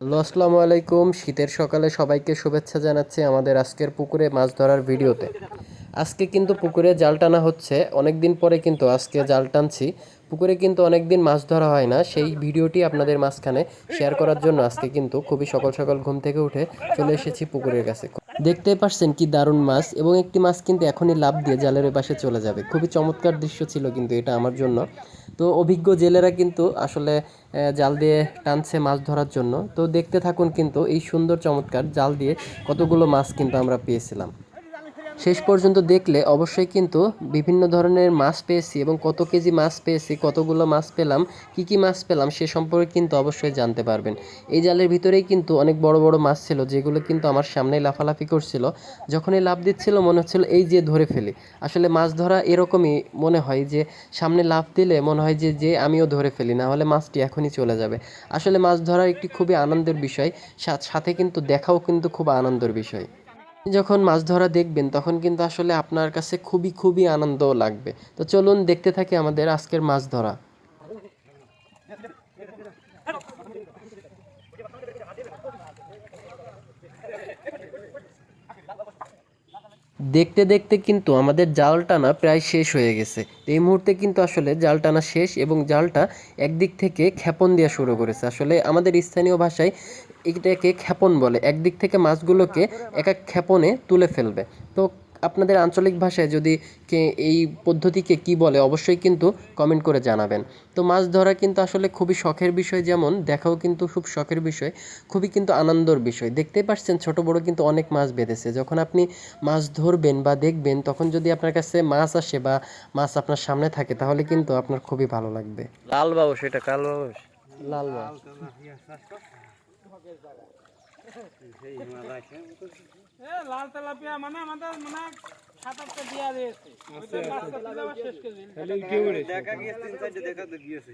Hello, আসসালামু আলাইকুম। শীতের সকালে সবাইকে শুভেচ্ছা জানাচ্ছি আমাদের আজকের পুকুরে মাছ ধরার ভিডিওতে। আজকে কিন্তু পুকুরে জাল টানা হচ্ছে। অনেক দিন পরে কিন্তু আজকে জাল টানছি। পুকুরে কিন্তু অনেক দিন মাছ ধরা হয় না। সেই ভিডিওটি আপনাদের মাঝখানে শেয়ার করার জন্য আজকে কিন্তু খুবই সকাল সকাল ঘুম থেকে উঠে চলে এসেছি পুকুরের কাছে। দেখতে পারছেন কি দারুণ মাছ এবং একটি মাছ কিন্তু এখনই লাভ দিয়ে জালের পাশে চলে যাবে। খুবই চমৎকার দৃশ্য ছিল কিন্তু এটা আমার জন্য। তো অভিজ্ঞ জেলেরা কিন্তু আসলে জাল দিয়ে টানছে মাছ ধরার জন্য। তো দেখতে থাকুন কিন্তু এই সুন্দর চমৎকার জাল দিয়ে কতগুলো মাছ কিন্তু আমরা পেয়েছিলাম। শেষ পর্যন্ত দেখলে অবশ্যই কিন্তু বিভিন্ন ধরনের মাছ পেয়েছি এবং কত কেজি মাছ পেয়েছি, কতগুলো মাছ পেলাম, কি কি মাছ পেলাম সে সম্পর্কে কিন্তু অবশ্যই জানতে পারবেন। এই জালের ভিতরেই কিন্তু অনেক বড় বড় মাছ ছিল যেগুলো কিন্তু আমার সামনেই লাফালাফি করছিল। যখনই লাভ দিচ্ছিল মনে হচ্ছিল এই যে ধরে ফেলি। আসলে মাছ ধরা এরকমই মনে হয় যে সামনে লাভ দিলে মনে হয় যে যে আমিও ধরে ফেলি, না হলে মাছটি এখনই চলে যাবে। আসলে মাছ ধরা একটি খুবই আনন্দের বিষয় সাথে কিন্তু দেখাও কিন্তু খুব আনন্দের বিষয়। যখন মাছ ধরা দেখবেন, তখন কিন্তু আসলে আপনার কাছে খুবই খুবই আনন্দ লাগবে। তো চলুন দেখতে থাকি আমাদের আজকের মাছ ধরা। দেখতে দেখতে কিন্তু আমাদের জাল টানা প্রায় শেষ হয়ে গেছে। এই মুহূর্তে কিন্তু আসলে জাল টানা শেষ এবং জালটা একদিক থেকে ক্ষেপণ দেওয়া শুরু করেছে। আসলে আমাদের স্থানীয় ভাষায় এটাকে ক্ষেপণ বলে। একদিক থেকে মাছগুলোকে এক এক ক্ষেপণে তুলে ফেলবে। তো আপনাদের আঞ্চলিক ভাষায় যদি কে এই পদ্ধতিকে কি বলে অবশ্যই কিন্তু কমেন্ট করে জানাবেন। তো মাছ ধরা কিন্তু আসলে খুবই শখের বিষয় যেমন দেখাও কিন্তু খুব শখের বিষয় খুবই কিন্তু আনন্দর বিষয়। দেখতেই পাচ্ছেন ছোট বড় কিন্তু অনেক মাছ বেঁধেছে। যখন আপনি মাছ ধরবেন বা দেখবেন তখন যদি আপনার কাছে মাছ আসে বা মাছ আপনার সামনে থাকে তাহলে কিন্তু আপনার খুবই ভালো লাগবে। লাল বাবুস এটা কাল বাবুস লাল এ লাল তেলাপিয়া মানে আমাদের মানে সাত আটটা দিয়া দিয়েছে। করে দিল দেখা গিয়েছে দেখা তো গিয়েছে।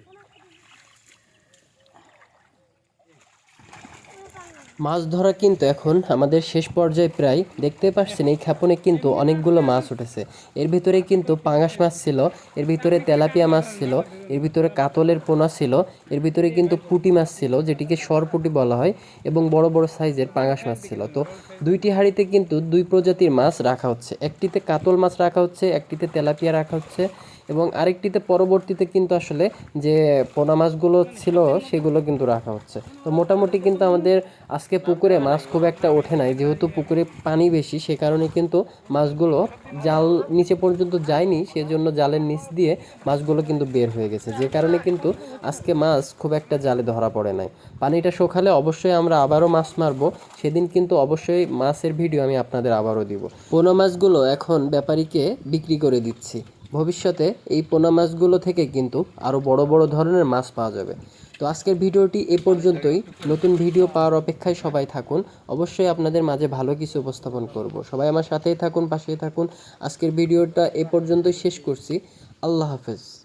মাছ ধরা কিন্তু এখন আমাদের শেষ পর্যায়ে প্রায়। দেখতে পাচ্ছেন, এই ক্ষেপণে কিন্তু অনেকগুলো মাছ উঠেছে। এর ভিতরে কিন্তু পাঙাশ মাছ ছিল, এর ভিতরে তেলাপিয়া মাছ ছিল, এর ভিতরে কাতলের পোনা ছিল, এর ভিতরে কিন্তু পুঁটি মাছ ছিল, যেটিকে সরপুটি বলা হয়, এবং বড় বড় সাইজের পাঙাশ মাছ ছিল। তো দুইটি হাঁড়িতে কিন্তু দুই প্রজাতির মাছ রাখা হচ্ছে। একটিতে কাতল মাছ রাখা হচ্ছে, একটিতে তেলাপিয়া রাখা হচ্ছে, এবং আরেকটিতে পরবর্তীতে কিন্তু আসলে যে পোনা মাছগুলো ছিল, সেগুলো কিন্তু রাখা হচ্ছে। তো মোটামুটি কিন্তু আমাদের আজকে পুকুরে মাছ খুব একটা ওঠে নাই, যেহেতু পুকুরে পানি বেশি, সে কারণে কিন্তু মাছগুলো জাল নিচে পর্যন্ত যায়নি, সেজন্য জালের নিচ দিয়ে মাছগুলো কিন্তু বের হয়ে গেছে। যে কারণে কিন্তু আজকে মাছ খুব একটা জালে ধরা পড়ে নাই। পানিটা শুকালে অবশ্যই আমরা আবারও মাছ মারবো, সেদিন কিন্তু অবশ্যই মাছের ভিডিও আমি আপনাদের আবারও দিব। পোনা মাছগুলো এখন ব্যাপারীকে বিক্রি করে দিচ্ছি। ভবিষ্যতে এই পোনা মাছগুলো থেকে কিন্তু আরও বড় বড় ধরনের মাছ পাওয়া যাবে। তো আজকের ভিডিওটি এ পর্যন্তই। নতুন ভিডিও পাওয়ার অপেক্ষায় সবাই থাকুন। অবশ্যই আপনাদের মাঝে ভালো কিছু উপস্থাপন করব। সবাই আমার সাথেই থাকুন, পাশেই থাকুন। আজকের ভিডিওটা এ পর্যন্তই শেষ করছি। আল্লাহ হাফেজ।